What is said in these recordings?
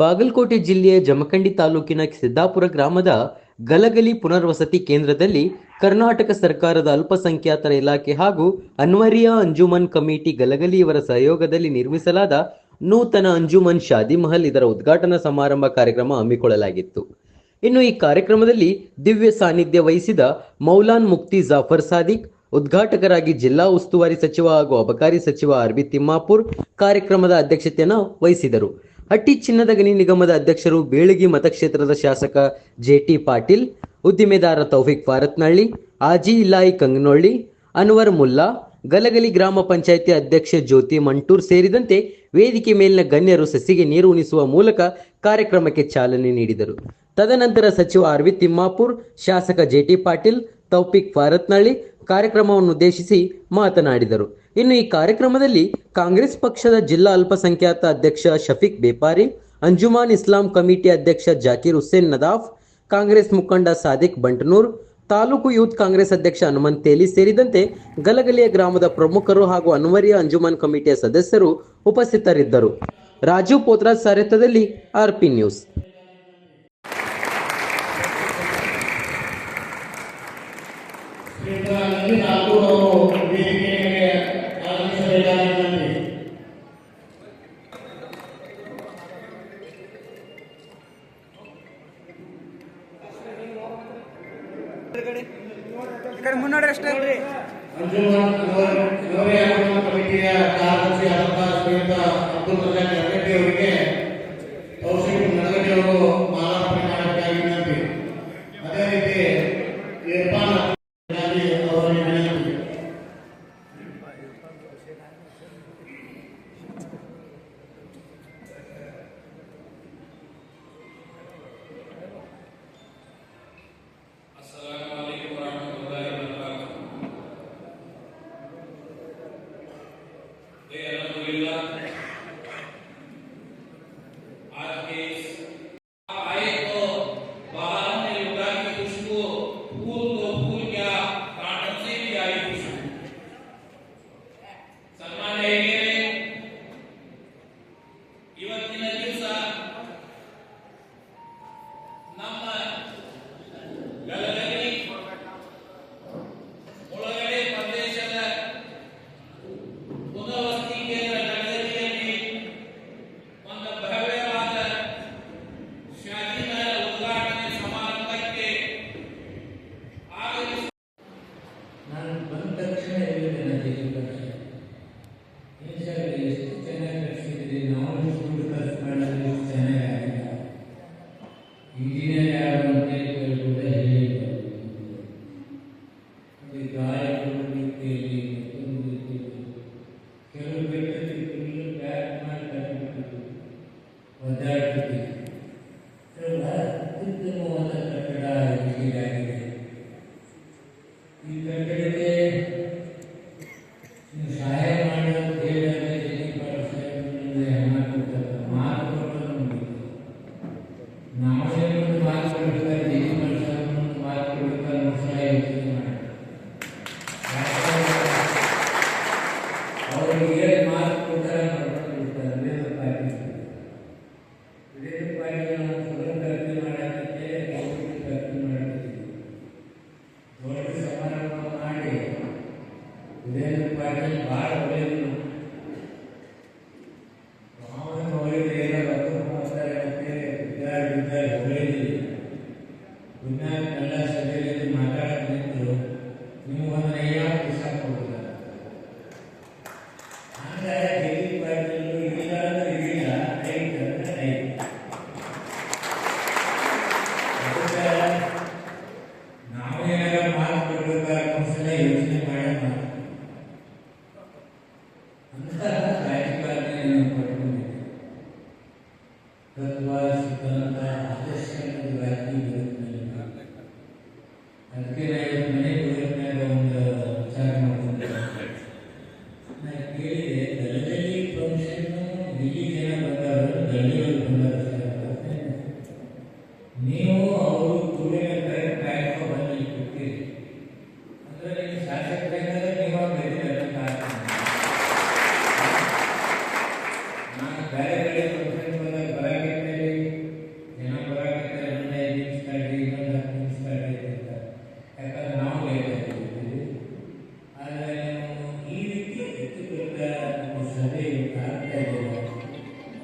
ಬಾಗಲಕೋಟೆ ಜಿಲ್ಲೆಯ ಜಮಖಂಡಿ ತಾಲೂಕಿನ ಸಿದ್ದಾಪುರ ಗ್ರಾಮದ ಗಲಗಲಿ ಪುನರ್ವಸತಿ ಕೇಂದ್ರದಲ್ಲಿ ಕರ್ನಾಟಕ ಸರ್ಕಾರದ ಅಲ್ಪಸಂಖ್ಯಾತರ ಇಲಾಖೆ ಹಾಗೂ ಅನ್ವರಿಯ ಅಂಜುಮನ್ ಕಮಿಟಿ ಗಲಗಲಿ ಇವರ ಸಹಯೋಗದಲ್ಲಿ ನಿರ್ಮಿಸಲಾದ ನೂತನ ಅಂಜುಮನ್ ಶಾದಿ ಮಹಲ್ ಇದರ ಉದ್ಘಾಟನಾ ಸಮಾರಂಭ ಕಾರ್ಯಕ್ರಮ ಹಮ್ಮಿಕೊಳ್ಳಲಾಗಿತ್ತು. ಇನ್ನು ಈ ಕಾರ್ಯಕ್ರಮದಲ್ಲಿ ದಿವ್ಯ ಸಾನ್ನಿಧ್ಯ ವಹಿಸಿದ ಮೌಲಾನ್ ಮುಕ್ತಿ ಜಾಫರ್ ಸಾದಿಕ್, ಉದ್ಘಾಟಕರಾಗಿ ಜಿಲ್ಲಾ ಉಸ್ತುವಾರಿ ಸಚಿವ ಹಾಗೂ ಅಬಕಾರಿ ಸಚಿವ ಅರ್ಬಿ ತಿಮ್ಮಾಪುರ್ ಕಾರ್ಯಕ್ರಮದ ಅಧ್ಯಕ್ಷತೆಯನ್ನು ವಹಿಸಿದರು. ಹಟ್ಟಿ ಚಿನ್ನದ ಗಣಿ ನಿಗಮದ ಅಧ್ಯಕ್ಷರು ಬೇಳಗಿ ಮತಕ್ಷೇತ್ರದ ಶಾಸಕ ಜೆ ಟಿ ಪಾಟೀಲ್, ಉದ್ದಿಮೆದಾರ ತೌಫಿಕ್ ಫಾರತ್ನಳ್ಳಿ ಆಜಿ ಇಲಾಯಿ ಕಂಗನೊಳ್ಳಿ ಅನ್ವರ್ ಮುಲ್ಲಾ, ಗಲಗಲಿ ಗ್ರಾಮ ಪಂಚಾಯಿತಿ ಅಧ್ಯಕ್ಷೆ ಜ್ಯೋತಿ ಮಂಟೂರ್ ಸೇರಿದಂತೆ ವೇದಿಕೆ ಮೇಲಿನ ಗಣ್ಯರು ಸಸಿಗೆ ನೀರು ಉಣಿಸುವ ಮೂಲಕ ಕಾರ್ಯಕ್ರಮಕ್ಕೆ ಚಾಲನೆ ನೀಡಿದರು. ತದನಂತರ ಸಚಿವ ಆರ್ ವಿ ತಿಮ್ಮಾಪುರ್, ಶಾಸಕ ಜೆ ಟಿ ಪಾಟೀಲ್, ತೌಫಿಕ್ ಫಾರತ್ನಳ್ಳಿ ಕಾರ್ಯಕ್ರಮವನ್ನು ಉದ್ದೇಶಿಸಿ ಮಾತನಾಡಿದರು. ಇನ್ನು ಈ ಕಾರ್ಯಕ್ರಮದಲ್ಲಿ ಕಾಂಗ್ರೆಸ್ ಪಕ್ಷದ ಜಿಲ್ಲಾ ಅಲ್ಪಸಂಖ್ಯಾತ ಅಧ್ಯಕ್ಷ ಶಫೀಕ್ ಬೇಪಾರಿ, ಅಂಜುಮಾನ್ ಇಸ್ಲಾಂ ಕಮಿಟಿ ಅಧ್ಯಕ್ಷ ಜಾಕೀರ್ ಹುಸೇನ್ ನದಾಫ್, ಕಾಂಗ್ರೆಸ್ ಮುಖಂಡ ಸಾದಿಕ್ ಬಂಟನೂರ್, ತಾಲೂಕು ಯೂತ್ ಕಾಂಗ್ರೆಸ್ ಅಧ್ಯಕ್ಷ ಹನುಮಂತ್ ತೇಲಿ ಸೇರಿದಂತೆ ಗಲಗಲಿಯ ಗ್ರಾಮದ ಪ್ರಮುಖರು ಹಾಗೂ ಅನ್ವರಿಯ ಅಂಜುಮಾನ್ ಕಮಿಟಿಯ ಸದಸ್ಯರು ಉಪಸ್ಥಿತರಿದ್ದರು. ರಾಜೀವ್ ಪೋತ್ರಾಜ್ ಸಾರಥ್ಯದಲ್ಲಿ ಆರ್ಪಿ ನ್ಯೂಸ್. ಈ ಕಡೆ ಮುನ್ನೋಡ್ರಿ ಅಷ್ಟೇ. ಕಮಿಟಿಯ ಕಾರ್ಯದರ್ಶಿ ಅಬ್ದುಲ್ ರಜಾಕ್ ಅವರಿಗೆ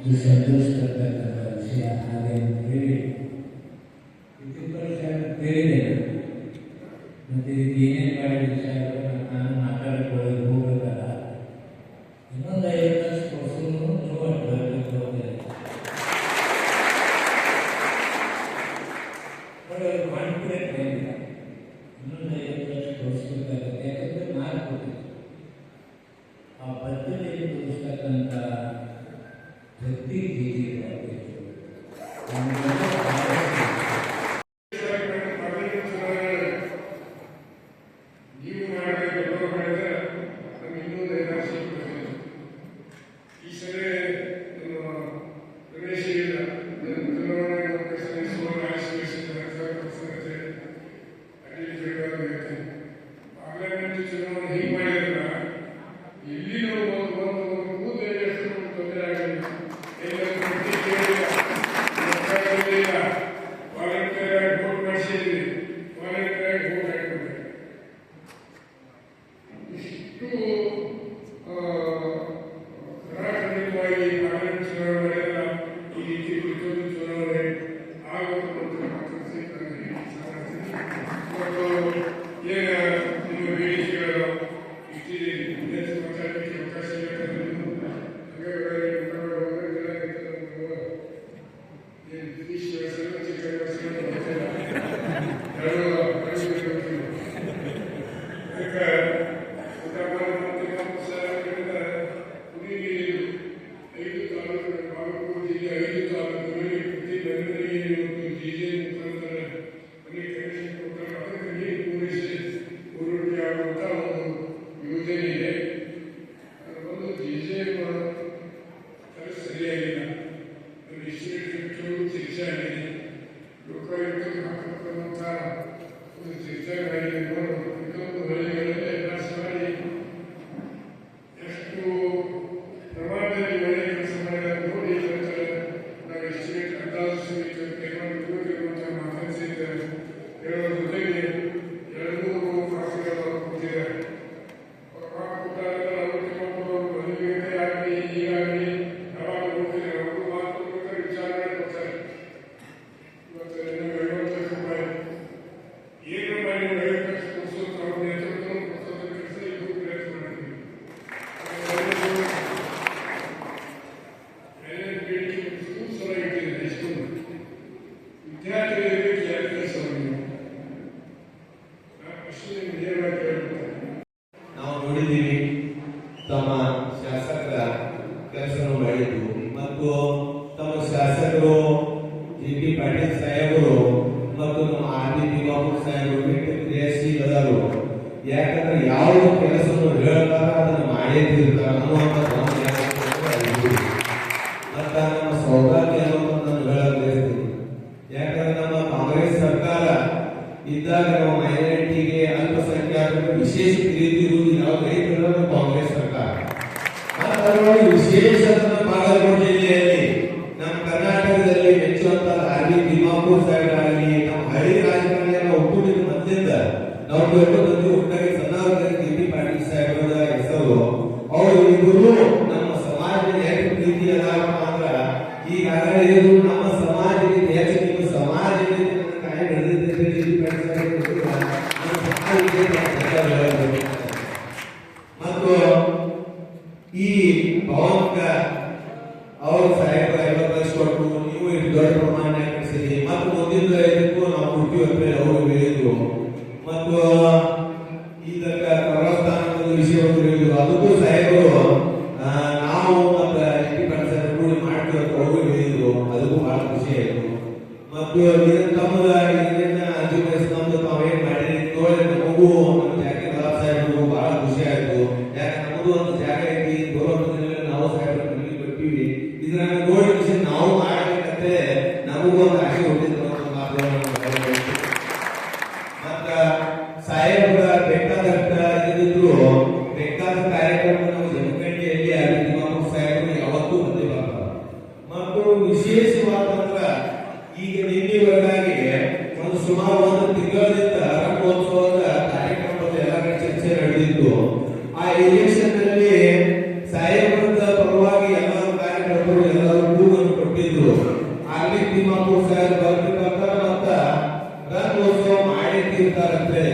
जो संघर्ष करता था उसे आगे मेरे लेकिन पर शायद तेरे देना मैं तेरे देने पर शायद अपना नाम आकर बोले वो करता था इन्होंने एक दस परसों नो नो अटवर्ट कर दिया पर कॉन्फिडेंट नहीं था इन्होंने एक दस परसों कर दिया तो मार पड़े आ बच्चे ने उसका तंत्र ve bir. Yani ಮುಂದೆಯಿಂದ ನಾವು ಬೆಳಗ್ಗೆ ಒಟ್ಟಾಗಿ ಸಣ್ಣವರಾಗಿ ಪಿ ಪಾಟೀಲ್ ಸಾಹೇಬರ ಹೆಸರು. ಅವರು ಇಬ್ಬರು ನಮ್ಮ ಸಮಾಜದ ಹೆಚ್ಚು ಪ್ರೀತಿ ಅದಾವಪ್ಪ ಅಂದ್ರ ಈಗಾಗಲೇ ಇದು ನಮ್ಮ ಸಮಾಜಕ್ಕೆ ಹೆಚ್ಚು ನಿಮ್ಮ ಸಮಾಜಕ್ಕೆ ಮತ್ತು ಈ ಭವಂಕ ಅವರು ಸಾಹೇಬರ ಐವತ್ತು ಲಕ್ಷ ಕೊಟ್ಟು ನೀವು ದೊಡ್ಡ ಪ್ರಮಾಣ ಮತ್ತು ಮುಂದಿನ ಇದಕ್ಕೂ ನಾವು ಹುಡುಗಿ ಅವರು ಹೇಳಿದ್ರು. ಮತ್ತು ಇದಕ್ಕೆ ಪ್ರವಾಸ್ಥಾನ ಒಂದು ವಿಷಯವನ್ನು ತಿಳಿದ್ರು ಅದಕ್ಕೂ ಸಾಹೇಬರು ನಾವು ಮತ್ತು ಎಸ್ಟಿ ಪಂಚಾಯತ್ ಕೂಡಿ ಮಾಡ್ತೀವಿ ಅಂತ ಹೋಗಿ ಹೇಳಿದ್ರು ಅದಕ್ಕೂ ಬಹಳ ಖುಷಿ ಆಯಿತು ಮತ್ತು ಇದನ್ನ ತಮ್ಮದ ಇದನ್ನ ಅರ್ಜಿ ವಹಿಸಿದ ತಾವೇನು ಮಾಡಿರಿ ಮಕ್ಕಳು ಸರ್ ಬರ್ತಿ ಬರ್ತಾರ ಮತ್ತ ರಂಗೋತ್ಸವ ಮಾಡಿ ತೀರ್ತಾರಂತೆ